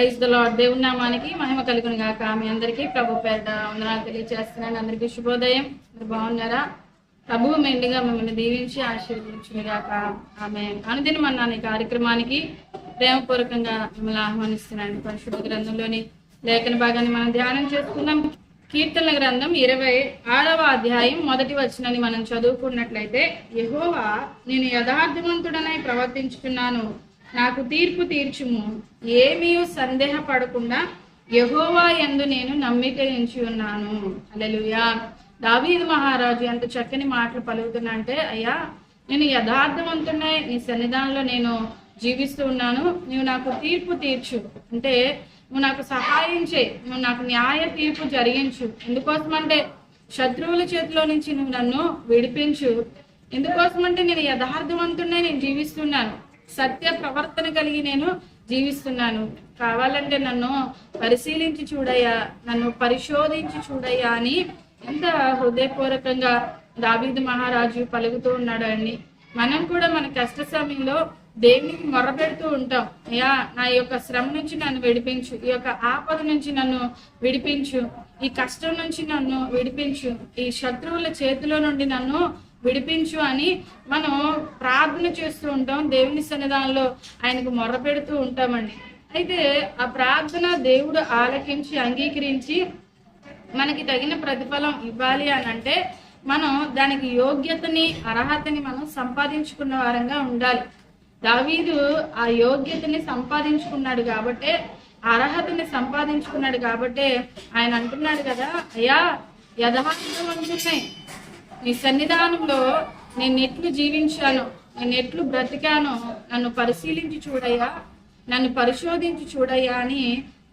Praise the దేవుని నామానికి మహిమ కలుగును గాక. మీ అందరికీ ప్రభు పేరిట వందనాలు తెలియజేస్తున్నాను అందరికీ శుభోదయం. మీరు బాగున్నారా? ప్రభు మెండుగా మిమ్మల్ని దీవించి ఆశీర్వదించును గాక. ఆమె అనుదినం అన్నాను ఈ కార్యక్రమానికి ప్రేమపూర్వకంగా మిమ్మల్ని ఆహ్వానిస్తున్నాను. పరిశుభ గ్రంథంలోని లేఖన భాగాన్ని మనం ధ్యానం చేసుకుందాం కీర్తనల గ్రంథం ఇరవై ఆరవ అధ్యాయం మొదటి వచనాన్ని మనం చదువుకున్నట్లయితే యహోవా నేను యథార్థవంతుడనై ప్రవర్తించుకున్నాను నాకు తీర్పు తీర్చుము. ఏమీ సందేహపడకుండా యహోవా యందు నేను నమ్మిక ఎంచి ఉన్నాను. అలెలుయా దావీదు మహారాజు ఎంత చక్కని మాటలు పలుకుతున్నా అంటే అయ్యా నేను యథార్థవంతున్నాయి నీ సన్నిధానంలో నేను జీవిస్తూ ఉన్నాను. నువ్వు నాకు తీర్పు తీర్చు. అంటే నువ్వు నాకు సహాయం చేయి. నువ్వు నాకు న్యాయ తీర్పు జరిగించు. ఎందుకోసమంటే శత్రువుల చేతిలో నుంచి నువ్వు నన్ను విడిపించు. ఎందుకోసమంటే నేను యథార్థవంతున్నాయి నేను జీవిస్తున్నాను. సత్య ప్రవర్తన కలిగి నేను జీవిస్తున్నాను. కావాలంటే నన్ను పరిశీలించి చూడయ్యా నన్ను పరిశోధించి చూడయ్యా అని ఎంత హృదయపూర్వకంగా దావీద్ మహారాజు పలుకుతూ ఉన్నాడు అండి. మనం కూడా మన కష్ట సమయంలో దేవునికి మొరపెడుతూ ఉంటాం. అయ్యా నా యొక్క శ్రమ నుంచి నన్ను విడిపించు ఈ యొక్క ఆపద నుంచి నన్ను విడిపించు ఈ కష్టం నుంచి నన్ను విడిపించు ఈ శత్రువుల చేతిలో నుండి నన్ను విడిపించు అని మనం ప్రార్థన చేస్తూ ఉంటాం. దేవుని సన్నిధానంలో ఆయనకు మొర్ర పెడుతూ ఉంటామండి. అయితే ఆ ప్రార్థన దేవుడు ఆలకించి అంగీకరించి మనకి తగిన ప్రతిఫలం ఇవ్వాలి అని అంటే మనం దానికి యోగ్యతని అర్హతని మనం సంపాదించుకున్న వారంగా ఉండాలి. దావీదు ఆ యోగ్యతని సంపాదించుకున్నాడు కాబట్టే అర్హతని సంపాదించుకున్నాడు కాబట్టే ఆయన అంటున్నాడు కదా అయ్యా యథార్థవంతున్నాయి నీ సన్నిధానంలో నేను ఎట్లు జీవించాను నేను ఎట్లు బ్రతికాను నన్ను పరిశీలించి చూడయ్యా నన్ను పరిశోధించి చూడయ్యా అని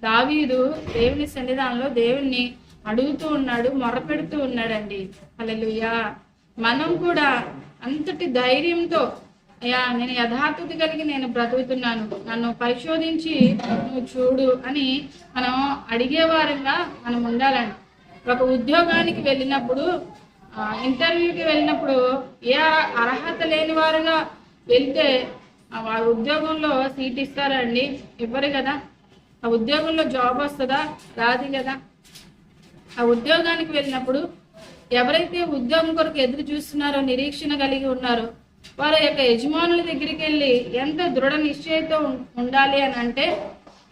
దావీదు దేవుని సన్నిధానంలో దేవుణ్ణి అడుగుతూ ఉన్నాడు మొరపెడుతూ ఉన్నాడండి. అలలుయా మనం కూడా అంతటి ధైర్యంతో అయ్యా నేను యథార్థత కలిగి నేను బ్రతుకుతున్నాను నన్ను పరిశోధించి నువ్వు చూడు అని మనం అడిగేవారంగా మనం ఉండాలండి. ఒక ఉద్యోగానికి వెళ్ళినప్పుడు ఇంటర్వ్యూకి వెళ్ళినప్పుడు ఏ అర్హత లేని వారుగా వెళ్తే ఆ వారి ఉద్యోగంలో సీట్ ఇస్తారా అండి ఇవ్వరు కదా? ఆ ఉద్యోగంలో జాబ్ వస్తుందా? రాదు కదా. ఆ ఉద్యోగానికి వెళ్ళినప్పుడు ఎవరైతే ఉద్యోగం కొరకు ఎదురు చూస్తున్నారో నిరీక్షణ కలిగి ఉన్నారో వారి యొక్క యజమానుల దగ్గరికి వెళ్ళి ఎంత దృఢ నిశ్చయతో ఉండాలి అని అంటే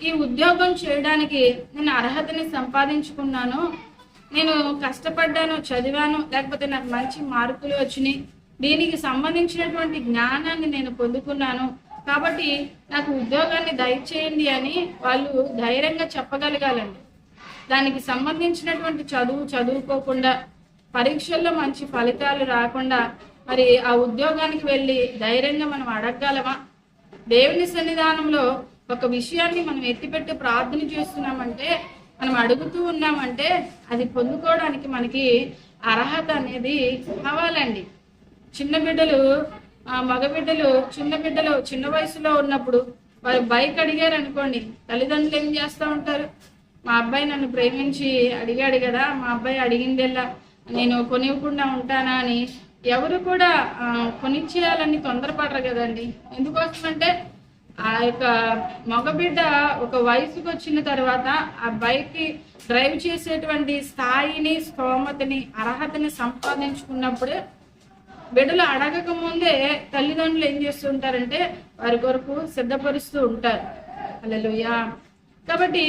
ఈ ఉద్యోగం చేయడానికి నేను అర్హతని సంపాదించుకున్నాను నేను కష్టపడ్డాను చదివాను లేకపోతే నాకు మంచి మార్కులు వచ్చినాయి. దీనికి సంబంధించినటువంటి జ్ఞానాన్ని నేను పొందుకున్నాను. కాబట్టి నాకు ఉద్యోగాన్ని దయచేయండి అని వాళ్ళు ధైర్యంగా చెప్పగలగాలండి. దానికి సంబంధించినటువంటి చదువు చదువుకోకుండా పరీక్షల్లో మంచి ఫలితాలు రాకుండా మరి ఆ ఉద్యోగానికి వెళ్ళి ధైర్యంగా మనం అడగగలమా? దేవుని సన్నిధానంలో ఒక విషయాన్ని మనం ఎత్తిపెట్టి ప్రార్థన చేస్తున్నామంటే మనం అడుగుతూ ఉన్నామంటే అది పొందుకోవడానికి మనకి అర్హత అనేది కావాలండి. చిన్న బిడ్డలు ఆ మగ బిడ్డలు చిన్న బిడ్డలు చిన్న వయసులో ఉన్నప్పుడు వారు బైక్ అడిగారు అనుకోండి తల్లిదండ్రులు ఏం చేస్తూ ఉంటారు? మా అబ్బాయి నన్ను ప్రేమించి అడిగాడు కదా మా అబ్బాయి అడిగిందెల్లా నేను కొనివ్వకుండా ఉంటానా అని. ఎవరు కూడా కొనిచ్చేయాలని తొందరపడరు కదండి. ఎందుకోసమంటే యొక్క మగబిడ్డ ఒక వయసుకు వచ్చిన తర్వాత ఆ బైక్ డ్రైవ్ చేసేటువంటి స్థాయిని స్తోమతని అర్హతని సంపాదించుకున్నప్పుడు బిడ్డలు అడగక ముందే తల్లిదండ్రులు ఏం చేస్తుంటారంటే వారి కొరకు సిద్ధపరుస్తూ ఉంటారు. అలలుయా కాబట్టి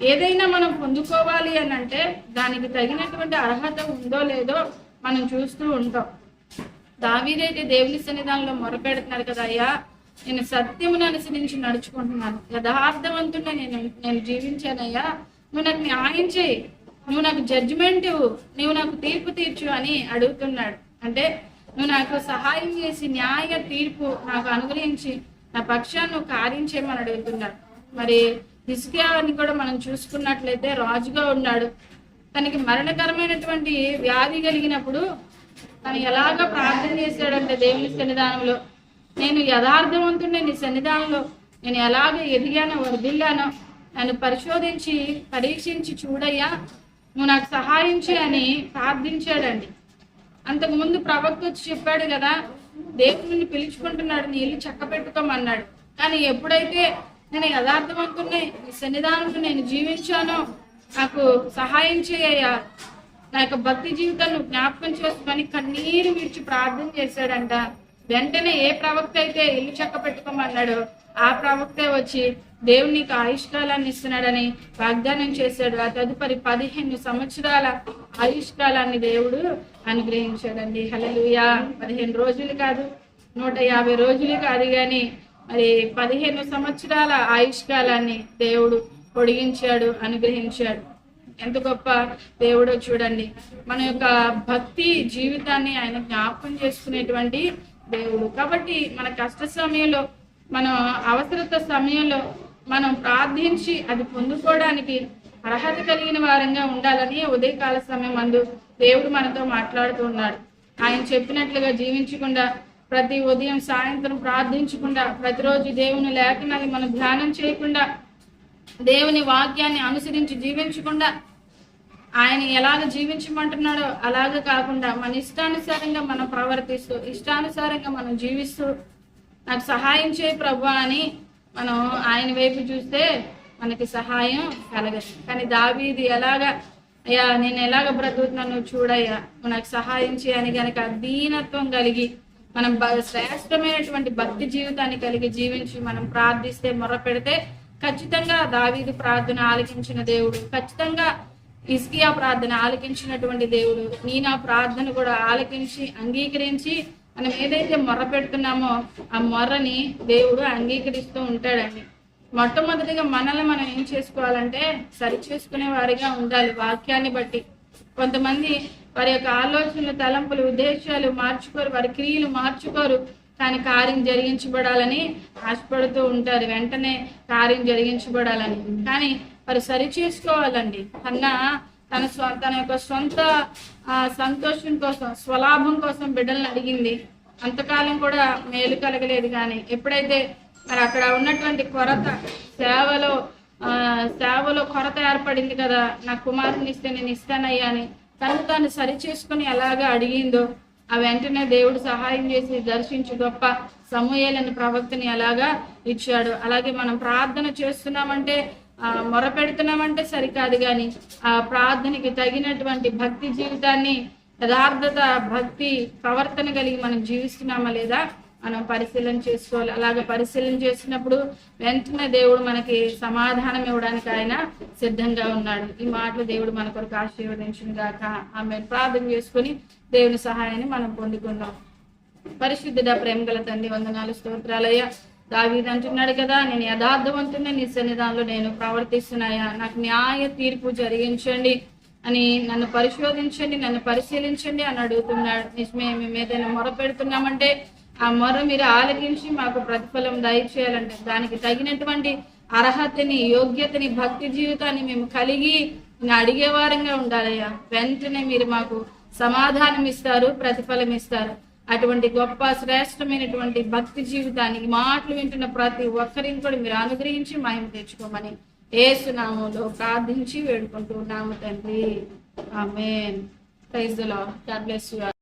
ఏదైనా మనం పొందుకోవాలి అని అంటే దానికి తగినటువంటి అర్హత ఉందో లేదో మనం చూస్తూ ఉంటాం. దావీదైతే దేవుని సన్నిధానంలో మొరపెడుతున్నారు కదా అయ్యా. నేను సత్యమును అనుసరించి నడుచుకుంటున్నాను. యథార్థవంతుడిని నేను నేను జీవించానయ్యా. నువ్వు నాకు న్యాయం చేయి. నువ్వు నాకు జడ్జిమెంట్ ఇవ్వు. నువ్వు నాకు తీర్పు తీర్చు అని అడుగుతున్నాడు. అంటే నువ్వు నాకు సహాయం చేసి న్యాయ తీర్పు నాకు అనుగ్రహించి నా పక్షాన్ని నువ్వు కార్యం చేయమని అడుగుతున్నాడు. మరి హిస్కియాని కూడా మనం చూసుకున్నట్లయితే రాజుగా ఉన్నాడు. తనకి మరణకరమైనటువంటి వ్యాధి కలిగినప్పుడు తను ఎలాగ ప్రార్థన చేశాడంటే దేవుని సన్నిధానంలో? నేను యథార్థవంతుడిని నీ సన్నిధానంలో నేను ఎలాగ ఎదిగానో వర్దిల్లానో నన్ను పరిశోధించి పరీక్షించి చూడయ్యా. నువ్వు నాకు సహాయం చేయని ప్రార్థించాడండి. అంతకుముందు ప్రవక్త వచ్చి చెప్పాడు కదా దేవుడిని పిలుచుకుంటున్నాడు నీ ఇల్లు చక్క పెట్టుకోమన్నాడు కానీ ఎప్పుడైతే నేను యథార్థవంతుని సన్నిధానంలో నేను జీవించానో నాకు సహాయం చేయ్యా నా యొక్క భక్తి జీవితాన్ని జ్ఞాపకం చేసుకొని కన్నీరు విడిచి ప్రార్థన చేశాడంట. వెంటనే ఏ ప్రవక్త అయితే ఇల్లు చక్క పెట్టుకోమన్నాడో ఆ ప్రవక్తే వచ్చి దేవుడు నీకు ఆయుష్కాలాన్ని ఇస్తున్నాడని వాగ్దానం చేశాడు. ఆ తదుపరి పదిహేను సంవత్సరాల ఆయుష్కాలాన్ని దేవుడు అనుగ్రహించాడండి. హలలుయా పదిహేను రోజులు కాదు నూట యాభై రోజులు కాదు కానీ మరి పదిహేను సంవత్సరాల ఆయుష్కాలాన్ని దేవుడు పొడిగించాడు అనుగ్రహించాడు. ఎంత గొప్ప దేవుడో చూడండి. మన యొక్క భక్తి జీవితాన్ని ఆయన జ్ఞాపకం చేసుకునేటువంటి దేవుడు. కాబట్టి మన కష్ట సమయంలో మన అవసరత సమయంలో మనం ప్రార్థించి అది పొందుకోవడానికి అర్హత కలిగిన వారంగా ఉండాలని ఉదయకాల సమయం అందు దేవుడు మనతో మాట్లాడుతూ ఉన్నాడు. ఆయన చెప్పినట్లుగా జీవించకుండా ప్రతి ఉదయం సాయంత్రం ప్రార్థించకుండా ప్రతిరోజు దేవుని లేఖనాన్ని మనం ధ్యానం చేయకుండా దేవుని వాక్యాన్ని అనుసరించి జీవించకుండా ఆయన ఎలాగ జీవించమంటున్నాడో అలాగ కాకుండా మన ఇష్టానుసారంగా మనం ప్రవర్తిస్తూ ఇష్టానుసారంగా మనం జీవిస్తూ నాకు సహాయం చేయి ప్రభు అని మనం ఆయన వైపు చూస్తే మనకి సహాయం కలగదు. కానీ దావీది ఎలాగా అయ్యా నేను ఎలాగ బ్రతుకుతున్నాను చూడయ్యా నాకు సహాయం చేయని కనుక దీనత్వం కలిగి మనం శ్రేష్టమైనటువంటి భక్తి జీవితాన్ని కలిగి జీవించి మనం ప్రార్థిస్తే మొర పెడితే ఖచ్చితంగా దావీది ప్రార్థన ఆలకించిన దేవుడు. ఖచ్చితంగా ఇస్కియా ప్రార్థన ఆలకించినటువంటి దేవుడు. నీ నా ప్రార్థన కూడా ఆలకించి అంగీకరించి మనం ఏదైతే మొర్ర పెడుతున్నామో ఆ మొర్రని దేవుడు అంగీకరిస్తూ ఉంటాడండి. మొట్టమొదటిగా మనల్ని మనం ఏం చేసుకోవాలంటే సరి చేసుకునే వారిగా ఉండాలి వాక్యాన్ని బట్టి. కొంతమంది వారి యొక్క ఆలోచనలు తలంపులు ఉద్దేశాలు మార్చుకోరు వారి క్రియలు మార్చుకోరు కానీ కార్యం జరిగించబడాలని ఆశపడుతూ ఉంటారు. వెంటనే కార్యం జరిగించబడాలని. కానీ వారు సరి చేసుకోవాలండి. అన్న తన స్వ తన యొక్క సొంత ఆ, సంతోషం కోసం స్వలాభం కోసం బిడ్డలను అడిగింది. అంతకాలం కూడా మేలు కలగలేదు కానీ ఎప్పుడైతే మరి అక్కడ ఉన్నటువంటి కొరత సేవలో ఆ, సేవలో కొరత ఏర్పడింది కదా నా కుమారుని ఇస్తే నేను ఇస్తానయ్యా అని తను తాను సరి చేసుకుని ఎలాగా అడిగిందో ఆ వెంటనే దేవుడు సహాయం చేసి దర్శించి గొప్ప సమూహలని ప్రవక్తని ఎలాగా ఇచ్చాడు. అలాగే మనం ప్రార్థన చేస్తున్నామంటే మొర పెడుతున్నామంటే సరికాదు కానీ ఆ ప్రార్థనకి తగినటువంటి భక్తి జీవితాన్ని యథార్థత భక్తి ప్రవర్తన కలిగి మనం జీవిస్తున్నామా లేదా మనం పరిశీలన చేసుకోవాలి. అలాగ పరిశీలన చేసినప్పుడు వెంటనే దేవుడు మనకి సమాధానం ఇవ్వడానికి ఆయన సిద్ధంగా ఉన్నాడు. ఈ మాటలు దేవుడు మన కొరకు ఆశీర్వదించిన గాక ఆమె ప్రార్థన చేసుకుని దేవుని సహాయాన్ని మనం పొందుకుందాం. పరిశుద్ధుడ ప్రేమ గల తండ్రి వందనాలు స్తోత్రాలయ్య దావీదు అంటున్నాడు కదా నేను యథార్థవంతుని నీ సన్నిధానంలో నేను ప్రవర్తిస్తున్నాయా? నాకు న్యాయ తీర్పు జరిగించండి అని నన్ను పరిశోధించండి నన్ను పరిశీలించండి అని అడుగుతున్నాడు. నిజమే మేము ఏదైనా మొర పెడుతున్నామంటే ఆ మొర మీరు ఆలకించి మాకు ప్రతిఫలం దయచేయాలంటే దానికి తగినటువంటి అర్హతని యోగ్యతని భక్తి జీవితాన్ని మేము కలిగి నేను ఉండాలయ్యా. వెంటనే మీరు మాకు సమాధానం ఇస్తారు ప్రతిఫలం ఇస్తారు అటువంటి గొప్ప శ్రేష్టమైనటువంటి భక్తి జీవితానికి మాటలు వింటున్న ప్రతి ఒక్కరిని కూడా మీరు అనుగ్రహించి మహిమ తెచ్చుకోమని ఏసునామంలో ప్రార్థించి వేడుకుంటూ నామ తండ్రి. Amen. Praise God bless you.